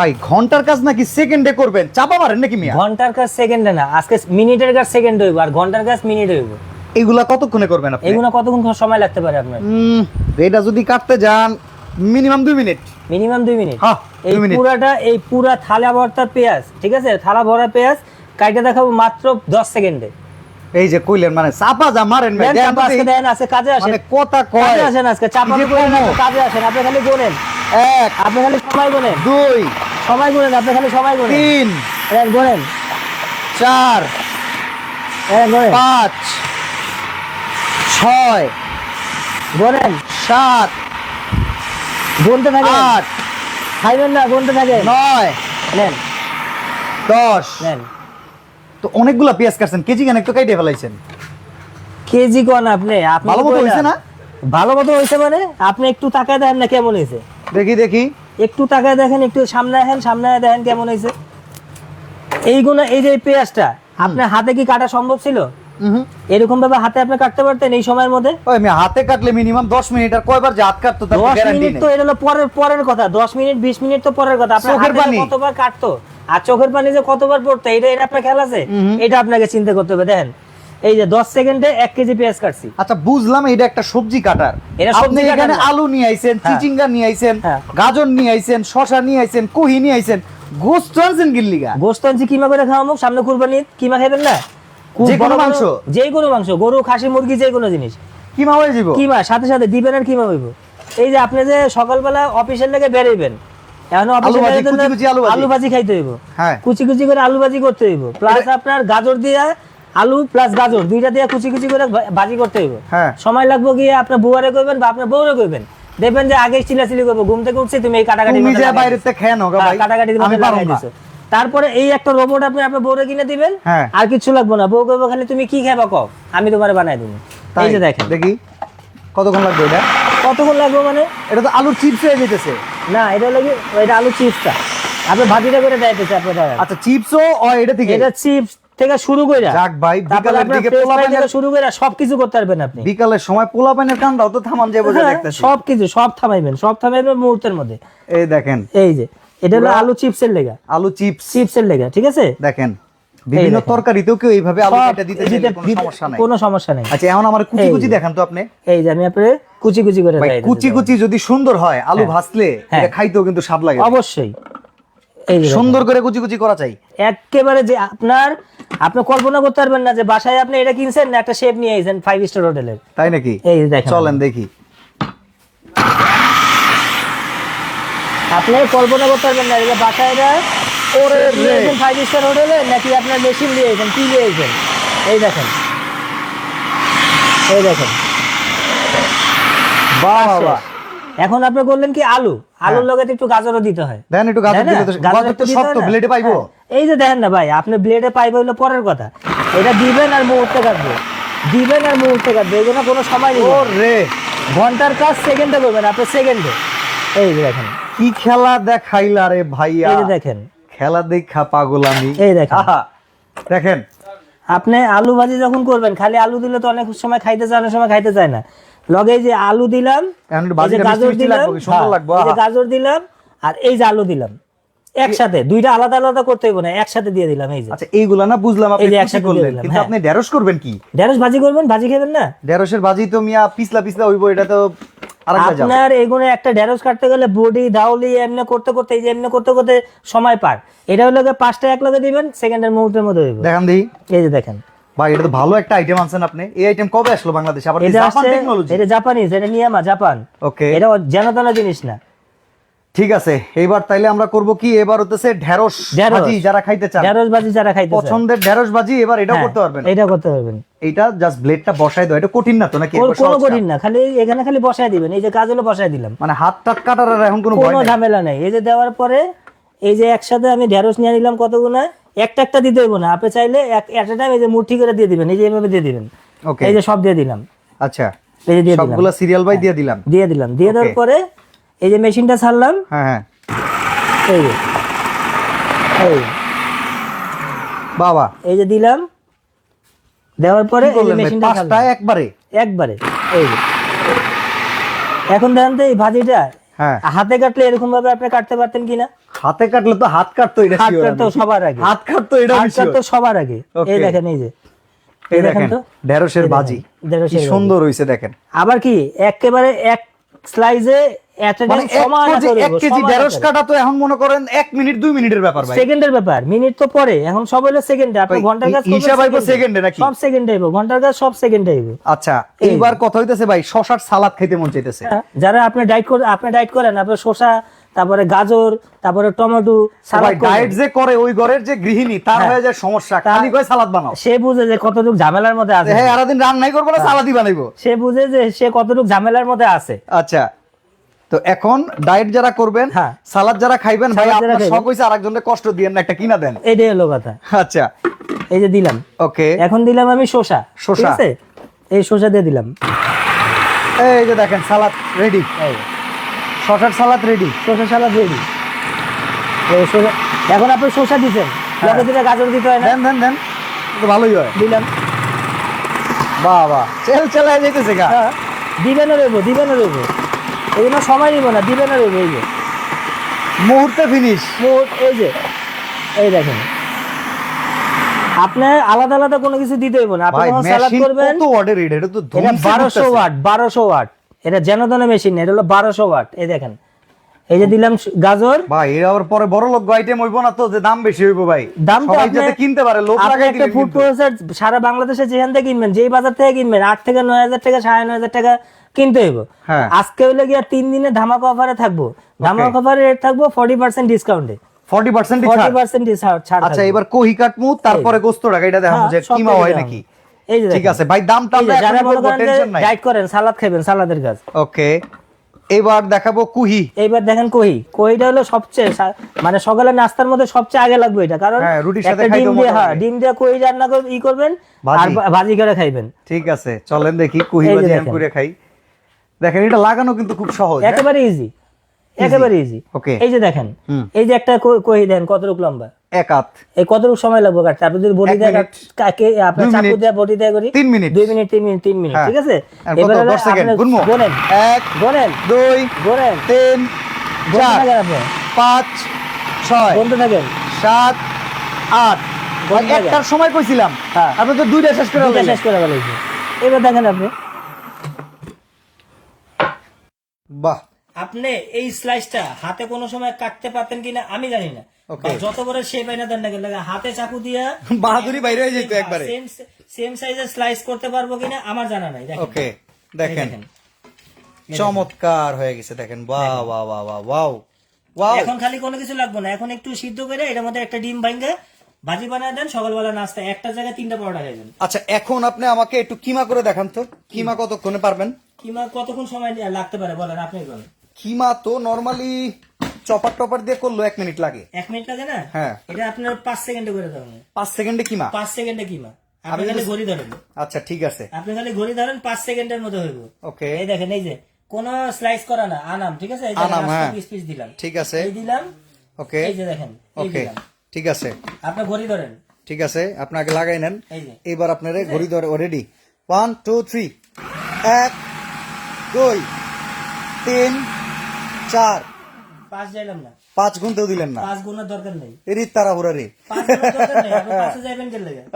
ভাই ঘণ্টার কাজ নাকি সেকেন্ডে করবেন? চাপা মারেন নাকি মিয়া? ঘণ্টার কাজ সেকেন্ডে না আজকে মিনিটের কাজ সেকেন্ড হইব আর ঘণ্টার কাজ মিনিট হইব। এগুলা কতক্ষণে করবেন আপনি? এগুলো কতক্ষণ সময় লাগতে পারে আপনার? এটা যদি কাটতে যান মিনিমাম দুই মিনিট মিনিমাম দুই মিনিট হ্যাঁ, এই পুরাটা এই পুরা থালা ভর্তা পেঁয়াজ ঠিক আছে? থালা ভরা পেঁয়াজ কাইটা দেখাবো মাত্র দশ সেকেন্ডে এই যে কইলেন মানে চাপা যা মারেন দেন আজকে কাজে আসেন। মানে কথা কয়। কাজে আসেন আজকে চাপা কাজে আসেন। আপনি খালি গোনেন। এক আপনি খালি সময় গোনেন। দুই। গোনেন আপনি খালি গোনেন তিন দেন গোনেন চার দেন গোনেন পাঁচ ছয় সাত গুনতে থাকেন। আট খাইবেন না গুনতে থাকেন। নয় নেন। দশ। নেন। তো অনেকগুলা পেঁয়াজ কাটছেন কেজি কেন একটু কাইটে ফেলাইছেন। কেজি কোন আপনি? আপনি ভালো মতো হয়েছে না? ভালো মতো হয়েছে মানে? আপনি একটু তাকায় দেখেন না কেমন হয়েছে দেখি দেখি। একটু তাকায় দেখেন একটু সামনে দেখেন সামনে দেখেন কেমন হয়েছে। এইগুলো এই যে পেঁয়াজটা আপনার হাতে কি কাটা সম্ভব ছিল? এরকম ভাবে হাতে আপনি কাটতে পারতেন এই সময়ের মধ্যে? আমি হাতে কাটলে মিনিমাম দশ মিনিট আর কয়বার যে হাত কাটতো তার গ্যারান্টি মিনিট তো এটা হলো পরের পরের কথা। দশ মিনিট বিশ মিনিট তো পরের কথা। চোখের হাতে পানি। কতবার কাটতো আর চোখের পানি যে কতবার পড়তো এটা এটা আপনার খেয়াল আছে? এটা আপনাকে চিন্তা করতে হবে দেখেন। এই যে দশ সেকেন্ডে এক কেজি পেঁয়াজ কাটছি। আচ্ছা বুঝলাম এটা একটা সবজি কাটার। এটা আপনি সবজি কাটার এখানে আলু নিয়ে আইছেন হ্যাঁ। চিচিঙ্গা নিয়ে আইছেন হ্যাঁ। গাজর নিয়ে আইছেন শশা নিয়ে আইছেন কহি নিয়ে আইছেন গোস্ত আনছেন গিল্লিগা গোস্ত আনছি কিমা করে খাওয়াবো? সামনে কুরবানি কিমা খাইবেন না? যে কোনো মাংস? যে কোনো মাংস গরু খাসি মুরগি যে কোনো জিনিস। কি মা হয়ে যাব কিমা সাথে সাথে দিবেন আর কিমা হইব? এই যে আপনি যে সকালবেলা অফিসের লেগে বেরোবেন এখন ভাজি। আলু ভাজি। খাইতে হইব। হ্যাঁ। কুচি কুচি করে আলু ভাজি করতে হইব। প্লাস আপনার গাজর দিয়ে আলু প্লাস গাজর দুইটা দিয়ে কুচি কুচি করে ভাজি করতে হইব। হ্যাঁ। সময় লাগবে গিয়ে আপনার বুয়ারে করবেন বা আপনার বউরে করবেন দেখবেন যে আগে চিলাচিলি করব ঘুম থেকে উঠছি তুমি এই কাটাকাটি বাইরে হ্যাঁ, ভাই কাটাকাটি। তারপরে এই একটা রোবট আপনি আপনার বউরে কিনে দিবেন হ্যাঁ। আর কিছু লাগবে না। বউ করব খালি তুমি কি খাবা কও আমি তোমার বানাই দিব। এই যে দেখেন। দেখি কতক্ষণ লাগবে এটা? কতক্ষণ লাগবে মানে? এটা তো আলুর চিপস হয়ে যেতেছে না এটা লাগে এটা আলু চিপসটা আপনি ভাজিটা করে দেখাইতেছে আপনি দেখেন। আচ্ছা চিপসও ও এটা থেকে? এটা চিপস থেকে শুরু করে যাক ভাই বিকালের দিকে পোলা পানের শুরু করে সবকিছু করতে পারবেন আপনি। বিকালের সময় পোলা পানের কান্দাও তো থামান যাব হ্যাঁ, দেখতেছি। সবকিছু সব থামাইবেন সব থামাইবেন মুহূর্তের মধ্যে। এই দেখেন। এই যে এটা হলো আলু চিপসের লেগা। আলু চিপস। চিপসের লেগা ঠিক আছে? দেখেন বিভিন্ন তরকারিতেও কেউ এইভাবে আলু কেটে দিতে দিতে- কোনো সমস্যা নাই। কোনো সমস্যা নেই। আচ্ছা এখন আমার কুচি কুচি। দেখান তো আপনি। এই যে আমি আপনার কুচি কুচি করে কুচি কুচি যদি সুন্দর হয় আলু হ্যাঁ। ভাজলে হ্যাঁ। এটা খাইতেও কিন্তু স্বাদ লাগে। অবশ্যই। এই সুন্দর করে কুচি কুচি করা চাই। একেবারে যে আপনার আপনি কল্পনা করতে পারবেন না যে বাসায় আপনি এটা কিনছেন না একটা শেপ নিয়ে আইছেন ফাইভ স্টার হোটেলের তাই নাকি? এই দেখেন। চলেন দেখি। আপনি কল্পনা করতে পারবেন না যে বাসায় এটা ওরে। ফাইভ স্টার হোটেলে নাকি আপনার মেশিন দিয়ে আইছেন কি দিয়ে আইছেন? এই দেখেন। এই দেখেন। এখন আপনি বললেন কি আলু? আলুর লগে একটু গাজরও দিতে হয়। দেন একটু গাজর দিলে তো গাজর তো শক্ত ব্লেডে পাইবো। হ্যাঁ। এই যে দেখেন না ভাই আপনি ব্লেডে পাইবে হলো পরের কথা। এটা দিবেন আর মুহূর্তে কাটবে। দিবেন আর মুহূর্তে কাটবে এই জন্য কোনো সময় নেই। রে ঘণ্টার কাজ সেকেন্ডে করবেন আপনি সেকেন্ডে এই যে দেখেন। কি খেলা দেখাইলা রে ভাইয়া। এই দেখেন। খেলা দেখা পাগল আমি। এই দেখেন। দেখেন। আপনি আলু ভাজি যখন করবেন খালি আলু দিলে তো অনেক সময় খাইতে চায় অনেক সময় খাইতে চায় না। লগে যে আলু দিলাম গাজর দিলাম হ্যাঁ, গাজর দিলাম আর এই যে আলু দিলাম। একসাথে দুইটা আলাদা আলাদা করতে হইব না একসাথে দিয়ে দিলাম এই যে। আচ্ছা এইগুলা না বুঝলাম আপনি একসাথে করলেন কিন্তু হ্যাঁ। আপনি ঢেঁড়স করবেন কি? ঢেঁড়স ভাজি করবেন ভাজি খাবেন না? ঢেঁড়সের ভাজি তো মিয়া পিছলা পিছলা হইবো এটা তো আপনার এগুলো একটা ঢেঁড়স কাটতে গেলে বডি দাউলি এমনি করতে করতে এই যে এমনি করতে করতে সময় পার। এটা হলো গিয়ে পাঁচটা এক লগে দিবেন সেকেন্ডের মুহূর্তের মধ্যে হইব। দেখান দিই এই যে দেখেন। ভাই এটা তো ভালো একটা আইটেম আনছেন আপনি। এই আইটেম কবে আসলো বাংলাদেশে? আবার জাপান টেকনোলজি এটা জাপানিজ এটা নিয়ামা জাপান ওকে এটা যেন তেন জিনিস না। ঠিক আছে এইবার তাইলে আমরা করব কি? এবার হতেছে ঢেঁড়স। ভাজি যারা খাইতে চান ঢেঁড়স ভাজি যারা খাইতে চায়। পছন্দের ঢেঁড়স ভাজি এবার এটাও হ্যাঁ, করতে পারবেন। এটা করতে পারবেন। এইটা জাস্ট ব্লেডটা বসাই দাও এটা কঠিন না তো নাকি? কোনো কঠিন না খালি এখানে খালি বসায় দিবেন এই যে কাজ হলো বসায় দিলাম। মানে হাত টাত কাটার আর এখন কোনো ভয় কোনো ঝামেলা নেই। এই যে দেওয়ার পরে এই যে একসাথে আমি ঢেঁড়স নিয়ে নিলাম কতগুলো একটা একটা দিতে হইব না আপনি চাইলে এক একটা টাইম এই যে মুঠি করে দিয়ে দিবেন এই যে এভাবে দিয়ে দিবেন। ওকে এই যে সব দিয়ে দিলাম। আচ্ছা এই যে দিয়ে দিলাম। সবগুলা সিরিয়াল বাই দিয়ে দিলাম। দিয়ে দিলাম। দিয়ে দেওয়ার পরে এই যে মেশিনটা ছাড়লাম? হ্যাঁ হ্যাঁ। এই এই বাবা। এই যে দিলাম। দেওয়ার পরে এই যে মেশিনটা পাঁচটা একবারে? একবারে। এই যে। এখন দেখেন তো এই ভাজিটা হ্যাঁ। হাতে কাটলে এরকম ভাবে আপনি কাটতে পারতেন কিনা? হাতে কাটলে তো হাত কাটতো এটা হাত কাটতো সবার আগে। হাত কাটতো এটা হাত কাটতো সবার আগে। এই দেখেন এই যে। এই দেখেন তো। ঢেঁড়সের ভাজি। কি সুন্দর হইছে দেখেন। আবার কি একেবারে এক স্লাইজে এক কেজি- ঢেঁড়স কাটা তো এখন মনে করেন এক মিনিট দুই মিনিটের ব্যাপার সেকেন্ডের ব্যাপার মিনিট তো পরে এখন সব হলো সেকেন্ডে আপনি ঘণ্টার কাজ হিসাব আইবো সেকেন্ডে নাকি? সব সেকেন্ডে আইবো ঘণ্টার কাজ সব সেকেন্ডে আইবো। আচ্ছা এইবার কথা হইতেছে ভাই শশার সালাদ খাইতে মন চাইতেছে। হ্যাঁ, যারা আপনি ডাইট করে আপনি ডাইট করেন আপনি শসা তারপরে গাজর তারপরে টমেটো সালাদ ডায়েট যে করে ওই ঘরের যে গৃহিণী তার হ্যাঁ। হয়ে যায় সমস্যা খালি কয় সালাদ বানাও। সে বুঝে যে কতটুকু ঝামেলার মধ্যে আছে। হ্যাঁ সারাদিন রান্নাই করব না সালাদই বানাইবো। সে বুঝে যে সে কতটুকু ঝামেলার মধ্যে আছে। আচ্ছা তো এখন ডায়েট যারা করবেন হ্যাঁ। সালাদ যারা খাইবেন ভাই আপনার। শখ হইছে আরেকজনের কষ্ট দিয়েন না একটা কিনা দেন। এইটাই হলো কথা। আচ্ছা। এই যে দিলাম। ওকে। এখন দিলাম আমি শসা। শসা। আছে? এই শসা দিয়ে দিলাম। এই যে দেখেন সালাদ রেডি শশার সালাদ রেডি শসা সালাদ রেডি এখন আপনি শসা দিচ্ছেন হ্যাঁ। দিলে গাজর দিতে হয় না? দেন দেন দেন। তো ভালোই হয়। দিলাম। বাহ বাহ। চেল চেলায় যাইতেছে গা। হ্যাঁ। দিবেনও রইব দিবেনও রইব। এই জন্য সময় নিব না দিবেনও রইব এই যে। মুহূর্তে ফিনিশ মোট এই যে এই দেখেন। আপনি আলাদা আলাদা কোনো কিছু দিতে হইব না আপনি মেশিন করবেন কত ওয়াটের এটা? এটা তো। ওয়াট ওয়াট এটা জেনদনে মেশিন এটা হলো বারোশো ওয়াট এই দেখেন। এই যে দিলাম গাজর। ভাই এর আবার পরে বড় লোক আইটেম হইবো না তো যে দাম বেশি হইবো ভাই। দাম তো আপনি- যাতে কিনতে পারে লোক লাগাই ফুড প্রসেসর সারা বাংলাদেশে যেখান থেকে কিনবেন যেই বাজার থেকে কিনবেন আট থেকে নয় হাজার টাকা সাড়ে নয় হাজার টাকা কিনতে হইব। হ্যাঁ। আজকে হইলে গিয়ে তিন দিনে ধামাকা অফারে থাকব। ধামাকা অফারে রেট থাকব ফর্টি পার্সেন্ট ডিসকাউন্টে 40% ফর্টি পার্সেন্ট ছাড় আচ্ছা এবার কহি কাটমু তারপরে গোস্ত টাকা এটা দেখাবো হ্যাঁ, যে কিমা হয় নাকি? এই যে ঠিক আছে ভাই দামটা এই আমরা যারা এখন বলব টেনশন নাই। ডাইট করেন সালাদ খাবেন সালাদের কাজ। ওকে এবার দেখাবো কুহি। এইবার দেখেন কহি। কহিটা হলো সবচেয়ে মানে সকালে নাস্তার মধ্যে সবচেয়ে আগে লাগবে এটা কারণ হ্যাঁ, রুটির সাথে ডিম দিয়ে হ্যাঁ ডিম দিয়ে কহি রান্না করে ই করবেন আর ভাজি। করে খাইবেন। ঠিক আছে চলেন দেখি কুহি দেখেন। করে খাই। দেখেন এটা লাগানো কিন্তু খুব সহজ হ্যাঁ? একেবারে ইজি একেবারে ইজি Okay. এই যে দেখেন এই যে একটা ক- কহি দেন কতটুক লম্বা? এক হাত। এই কতটুক সময় লাগবে কাটতে আপনি যদি এক দিয়ে কাকে আপনার দুই চাকু। দিয়ে বটি দিয়ে করি? তিন মিনিট। দুই মিনিট তিন মিনিট তিন মিনিট হ্যাঁ। ঠিক আছে? এবারে দশ সেকেন্ড। আপনি গুনমু গোনেন এক গোনেন দুই গোনেন তিন চার আপনি। পাঁচ ছয় গোনতে থাকেন। সাত আট। ভাই, কোন জায়গায়? একটার সময় কইছিলাম। হ্যাঁ। আপনি তো দুইটা শেষ করে শেষ করে ফেলেছি এবার দেখেন আপনি। বাহ। আপনি এই স্লাইসটা হাতে কোনো সময় কাটতে পারতেন কিনা আমি জানি না। যত বড় শেপ আইনা দেন না হাতে চাকু দিয়া বাহাদুরি বাইরে হয়ে যেত একবারে। সেম সেম সাইজের স্লাইস করতে পারব কিনা আমার জানা নাই ওকে দেখেন। দেখেন। চমৎকার হয়ে গেছে দেখেন। বাহ বাহ বাহ বাহ ওয়াও ওয়াও এখন খালি কোনো কিছু লাগবে না এখন একটু সিদ্ধ করে এটার মধ্যে একটা ডিম ভাঙ্গে ভাজি বানায় দেন সকালবেলা নাস্তা একটা জায়গায় তিনটা পরোটা খাইবেন আচ্ছা এখন আপনি আমাকে একটু কিমা করে দেখান তো। কিমা কতক্ষণে পারবেন? কিমা কতক্ষণ সময় লাগতে পারে? বলেন আপনি বলেন। কিমা তো নরমালি চপার টপার দিয়ে করল এক মিনিট লাগে। এক মিনিট লাগে না? হ্যাঁ। এটা আপনার পাঁচ সেকেন্ডে করে দেবেন পাঁচ সেকেন্ডে কিমা? পাঁচ সেকেন্ডে কিমা। আপনি খালি ঘড়ি ধরেন। আচ্ছা ঠিক আছে। আপনি খালি ঘড়ি ধরেন পাঁচ সেকেন্ডের মধ্যে হইব। ওকে। এই দেখেন এই যে কোন স্লাইস করা না আনাম ঠিক আছে? এই যে আনাম, হ্যাঁ। পিস দিলাম। ঠিক আছে। এই দিলাম। ওকে। এই যে দেখেন ওকে। ঠিক আছে। আপনি ঘড়ি ধরেন। ঠিক আছে আপনাকে লাগাই নেন। এই যে। এবার আপনারা ঘড়ি ধরে রেডি ওয়ান টু থ্রি এক দুই তিন চার। পাঁচ যাইলাম না। পাঁচ গুনতেও দিলেন না। পাঁচ গুণের দরকার নেই। এরই তাড়াহুড়া রে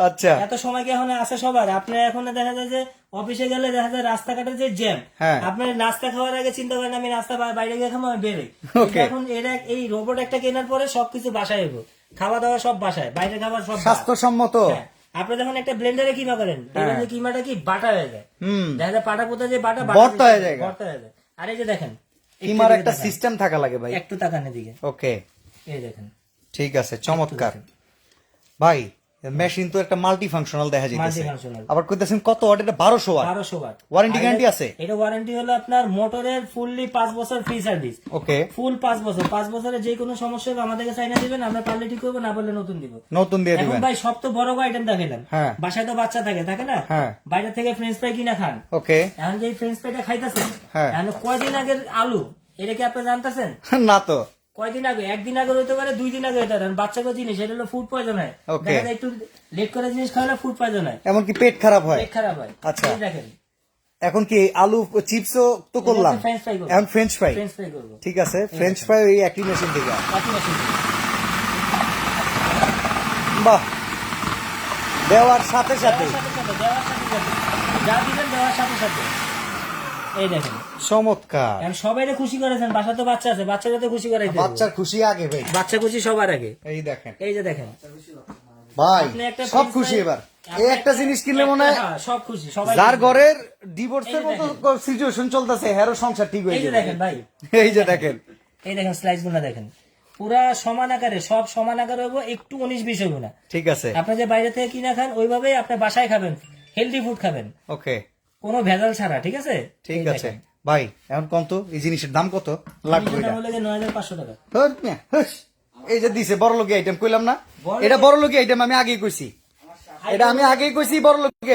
আচ্ছা। এত সময় কি এখন আছে সবার? আপনি এখন দেখা যায় যে অফিসে গেলে দেখা যায় রাস্তাঘাটে যে জ্যাম হ্যাঁ। আপনি নাস্তা খাওয়ার আগে চিন্তা করেন আমি নাস্তা বাইরে গিয়ে খাব আমি বেরোই। এখন এটা এই রোবট একটা কেনার পরে সবকিছু বাসায় এবো। খাওয়া দাওয়া সব বাসায় বাইরে খাবার সব স্বাস্থ্যসম্মত। হ্যাঁ। আপনি যখন একটা ব্লেন্ডারে কিমা করেন। ব্লেন্ডারে যে কিমাটা কি বাটা হয়ে যায়। হুম। দেখা যায় পাটা পোতা যে বাটা ভর্তা হয়ে যায়। ভর্তা হয়ে যায়। আর এই যে দেখেন কিমার একটা সিস্টেম থাকা লাগে ভাই। একটু তাকান দিকে ওকে এই দেখেন। ঠিক আছে চমৎকার। ভাই মেশিন তো একটা মাল্টি ফাংশনাল দেখা যাইতেছে। আবার কইতেছেন কত ওয়াট? এটা 1200 ওয়াট। বারোশো ওয়াট। Warranty guarantee আছে? এটা ওয়ারেন্টি হলো আপনার মোটরের ফুললি পাঁচ বছর ফ্রি সার্ভিস ওকে ফুল পাঁচ বছর। পাঁচ বছরে যে কোনো সমস্যা হবে আমাদেরকে চাইনা দিবেন আমরা পারলে ঠিক করব না পারলে নতুন দিব। নতুন দিয়ে দিবেন। ভাই সব তো বড় আইটেম দেখাইলাম। হ্যাঁ। বাসায় তো বাচ্চা থাকে থাকে না? হ্যাঁ। বাইরে থেকে ফ্রেঞ্চ ফ্রাই কিনা খান। ওকে এখন যে ফ্রেঞ্চ ফ্রাইটা খাইতেছেন হ্যাঁ। এখন কয়দিন আগের আলু? এটা কি আপনি জানতেছেন? না তো। কয়দিন আগে? একদিন আগে হইতে পারে দুই দিন আগে হইতে পারে। বাচ্চাকে জিনিস এটা হলো ফুড পয়জন হয়. দেখা যায় একটু লেট করে জিনিস খাওয়ালে ফুড পয়জন হয়। এমনকি পেট খারাপ হয়। পেট খারাপ হয়। আচ্ছা। দেখেন। এখন কি আলু চিপসও তো করলাম? এখন ফ্রেঞ্চ ফ্রাই ফ্রেঞ্চ ফ্রাই করব। ঠিক আছে ফ্রেঞ্চ ফ্রাই এই একই মেশিন থেকে। কাটি মেশিন। বাহ। দেওয়ার সাথে সাথে। দেওয়ার সাথে সাথে, দেওয়ার সাথে সাথে। যা দিবেন দেওয়ার সাথে সাথে। এই দেখেন। চমৎকার। এখন সবাই খুশি করেছেন বাসা তো বাচ্চা আছে বাচ্চাকে তো খুশি করাইতে বাচ্চার খুশি আগে ভাই। বাচ্চা খুশি সবার আগে। এই দেখেন। এই যে দেখেন। ভাই সব খুশি এবার। এই একটা জিনিস কিনলে মনে হয় হ্যাঁ, সব খুশি সবাই যার ঘরের ডিভোর্সের মতো সিচুয়েশন চলতেছে হেরো সংসার ঠিক হয়ে যাবে। দেখেন ভাই। এই যে দেখেন। এই দেখেন স্লাইসগুলো দেখেন। পুরা সমান আকারে সব সমান আকারে হব একটু উনিশ বিশ হব না। ঠিক আছে। আপনি যে বাইরে থেকে কিনা খান ওইভাবেই আপনি বাসায় খাবেন হেলদি ফুড খাবেন। ওকে কোনো ভেজাল ছাড়া ঠিক আছে? ঠিক আছে। ভাই এখন কত এই জিনিসের দাম কত? লাগবে এটার এটা দাম হলো যে নয় হাজার পাঁচশো টাকা। এই যে দিছে বড় লোকি আইটেম কইলাম না? এটা বড় লোকি আইটেম আমি আগেই কইছি। এটা আমি আগেই কইছি বড় লোকি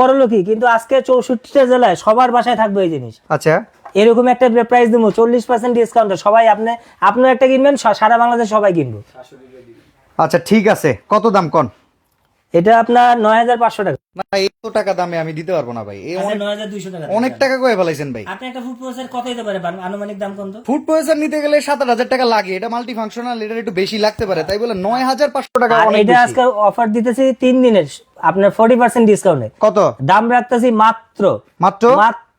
বড় লোকই কিন্তু আজকে চৌষট্টিটা জেলায় সবার বাসায় থাকবে এই জিনিস। আচ্ছা। এরকম একটা প্রাইস দেবো চল্লিশ পার্সেন্ট ডিসকাউন্টে সবাই আপনি আপনার একটা কিনবেন সারা বাংলাদেশ সবাই কিনবো। আচ্ছা ঠিক আছে। কত দাম কোন? এটা আপনার নয় হাজার পাঁচশো টাকা। না এত টাকা দামে আমি দিতে পারব না ভাই। এই আচ্ছা অনেক নয় হাজার দুইশো টাকা অনেক টাকা কয়ে ফেলাইছেন ভাই। আপনি একটা ফুড প্রসেসর কত দিতে পারে? আনুমানিক দাম কত? ফুড প্রসেসর নিতে গেলে সাত আট হাজার টাকা লাগে। এটা মাল্টি ফাংশনাল এটা একটু বেশি লাগতে পারে। তাই বলে নয় হাজার পাঁচশো টাকা এটা। আজকে অফার দিতেছি তিন দিনের। আপনার ফোর্টি পার্সেন্ট ডিসকাউন্টে কত? দাম রাখতেছি মাত্র। মাত্র? মাত্র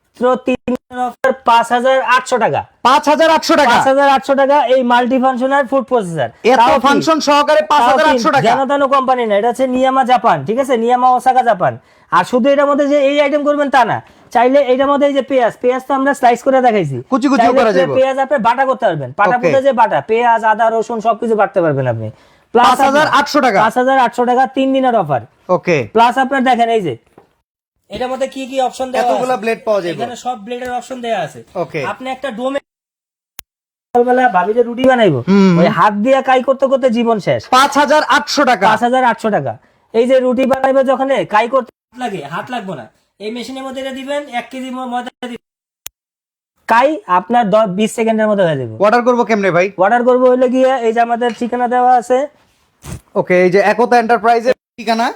তিন অফার পাঁচ হাজার আটশো টাকা। পাঁচ হাজার আটশো টাকা? পাঁচ হাজার আটশো টাকা এই মাল্টি ফাংশনাল ফুড প্রসেসর এত ফাংশন সহকারে পাঁচ হাজার আটশো টাকা? যেন তেন কোম্পানি না এটা হচ্ছে নিয়ামা জাপান ঠিক আছে? নিয়ামা ওসাকা জাপান আর শুধু এটার মধ্যে যে এই আইটেম করবেন তা না চাইলে এটার মধ্যে এই যে পেঁয়াজ পেঁয়াজ তো আমরা স্লাইস করে দেখাইছি। কুচি চাইলে করা যাবে। পেঁয়াজ আপনি বাটা করতে পারবেন। পাটা. পুঁতে যে বাটা পেঁয়াজ আদা রসুন সবকিছু বাটতে পারবেন আপনি। পাঁচ হাজার আটশো টাকা। পাঁচ হাজার আটশো টাকা তিন দিনের অফার ওকে প্লাস আপনার দেখেন এই যে এটার মধ্যে কি কি অপশন দেওয়া এতগুলা? ব্লেড পাওয়া যাবে এখানে সব ব্লেডের অপশন দেওয়া আছে। ওকে আপনি একটা ডোমে সকালবেলা ভাবি যে রুটি বানাইবো। ওই হাত দিয়ে কাই করতে করতে জীবন শেষ। পাঁচ হাজার আটশো টাকা। পাঁচ হাজার আটশো টাকা। এই যে রুটি বানাইবে যখন কাই করতে লাগে হাত লাগবে না। এই মেশিনের মধ্যে এটা দিবেন এক কেজি ম- ময়দা কাই আপনার দশ বিশ সেকেন্ডের মধ্যে হয়ে যাবে। অর্ডার করব কেমনে ভাই? অর্ডার করব হইলে গিয়ে এই যে আমাদের ঠিকানা দেওয়া আছে। ওকে এই যে একতা এন্টারপ্রাইজের ঠিকানা।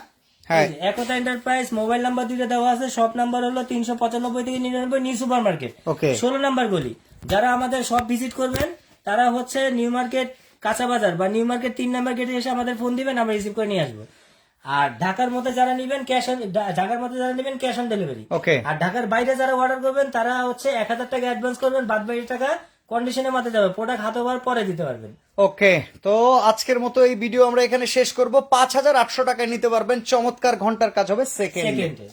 একতা এন্টারপ্রাইজ মোবাইল নাম্বার দুইটা দেওয়া আছে শপ নাম্বার হলো তিনশো পঁচানব্বই থেকে নিরানব্বই নিউ সুপার মার্কেট। ষোলো নাম্বার গলি। যারা আমাদের সব ভিজিট করবেন তারা হচ্ছে নিউ মার্কেট কাঁচা বাজার বা নিউ মার্কেট তিন নাম্বার গেটে এসে আমাদের ফোন দিবেন আমরা রিসিভ করে নিয়ে আসব। আর ঢাকার মধ্যে যারা নিবেন ক্যাশ অন ঢাকার মধ্যে যারা নিবেন ক্যাশ অন ডেলিভারি আর ঢাকার বাইরে যারা অর্ডার করবেন তারা হচ্ছে এক হাজার টাকা অ্যাডভান্স করবেন বাদ বাকি টাকা কন্ডিশনের মাথায় যাবে প্রোডাক্ট হাতে হওয়ার পরে দিতে পারবেন। ওকে তো আজকের মতো এই ভিডিও আমরা এখানে শেষ করব। পাঁচ হাজার আটশো টাকায় নিতে পারবেন চমৎকার ঘণ্টার কাজ হবে সেকেন্ড সেকেন্ডে